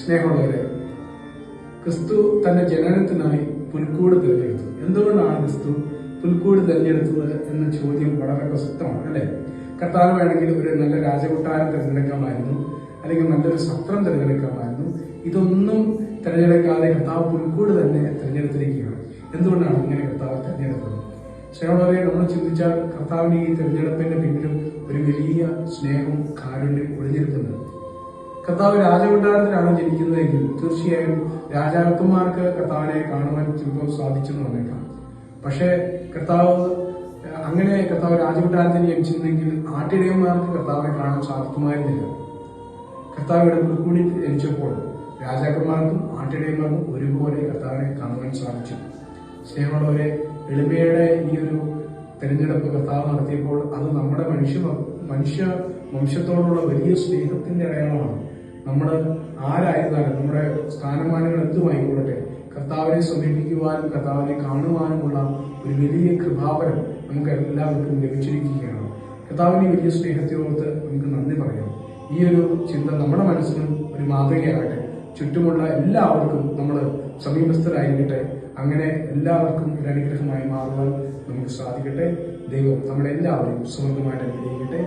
സ്നേഹമുള്ളവരെ ക്രിസ്തു തന്റെ ജനനത്തിനായി പുൽക്കൂട് തിരഞ്ഞെടുത്തു. എന്തുകൊണ്ടാണ് ക്രിസ്തു പുൽക്കൂട് തിരഞ്ഞെടുത്തത് എന്ന ചോദ്യം വളരെ പ്രസക്തമാണ് അല്ലെ? കർത്താവ് വേണമെങ്കിൽ ഒരു നല്ല രാജകൊട്ടാരം തിരഞ്ഞെടുക്കാമായിരുന്നു അല്ലെങ്കിൽ നല്ലൊരു സത്രം തിരഞ്ഞെടുക്കാമായിരുന്നു. ഇതൊന്നും തിരഞ്ഞെടുക്കാതെ കർത്താവ് പുൽക്കൂട് തന്നെ തിരഞ്ഞെടുത്തിരിക്കുകയാണ്. എന്തുകൊണ്ടാണ് ഇങ്ങനെ കർത്താവ് തിരഞ്ഞെടുത്തത്? സ്നേഹമുള്ളവരെ നമ്മൾ ചിന്തിച്ചാൽ കർത്താവിന് ഈ തിരഞ്ഞെടുപ്പിന്റെ പിന്നിലും ഒരു വലിയ സ്നേഹവും കാരുണ്യം ഒളിഞ്ഞിരിക്കുന്നുണ്ട് കർത്താവ് രാജകൊട്ടാരത്തിലാണ് ജനിക്കുന്നതെങ്കിൽ തീർച്ചയായും രാജാക്കന്മാർക്ക് കർത്താവിനെ കാണുവാൻ ചിലപ്പോൾ സാധിച്ചെന്ന് പറഞ്ഞേക്കാം. പക്ഷേ കർത്താവ് അങ്ങനെ കർത്താവ് രാജകൊട്ടാരത്തിൽ ജനിച്ചിരുന്നെങ്കിൽ ആട്ടിടയന്മാർക്ക് കർത്താവിനെ കാണാൻ സാധിക്കുമായിരുന്നില്ല. കർത്താവ് ഇവിടെ പുൽക്കൂടി ജനിച്ചപ്പോൾ രാജാക്കന്മാർക്കും ആട്ടിടയന്മാർക്കും ഒരുപോലെ കർത്താവിനെ കാണുവാൻ സാധിച്ചു. സ്നേഹമുള്ളവരെ എളിമയുടെ ഈ ഒരു തെരഞ്ഞെടുപ്പ് കർത്താവ് നടത്തിയപ്പോൾ അത് നമ്മുടെ മനുഷ്യ മനുഷ്യ വംശത്തോടുള്ള വലിയ സ്നേഹത്തിന്റെ അടയാളമാണ്. നമ്മൾ ആരായിരുന്നാലും നമ്മുടെ സ്ഥാനമാനങ്ങൾ എന്തുമായിക്കൊള്ളട്ടെ കർത്താവിനെ സമീപിക്കുവാനും കർത്താവിനെ കാണുവാനുമുള്ള ഒരു വലിയ കൃപാവരം നമുക്ക് എല്ലാവർക്കും ലഭിച്ചിരിക്കുകയാണ്. കർത്താവിന്റെ വലിയ സ്നേഹത്തെ ഓർത്ത് നമുക്ക് നന്ദി പറയാം. ഈ ഒരു ചിന്ത നമ്മുടെ മനസ്സിനും ഒരു മാതൃകയാകട്ടെ. ചുറ്റുമുള്ള എല്ലാവർക്കും നമ്മൾ സമീപസ്ഥരായിരിക്കട്ടെ. അങ്ങനെ എല്ലാവർക്കും ഒരു അനുഗ്രഹമായി മാറുവാൻ നമുക്ക് സാധിക്കട്ടെ. ദൈവം നമ്മളെല്ലാവരെയും സമൃദ്ധമായിട്ട് അനുഗ്രഹിക്കട്ടെ.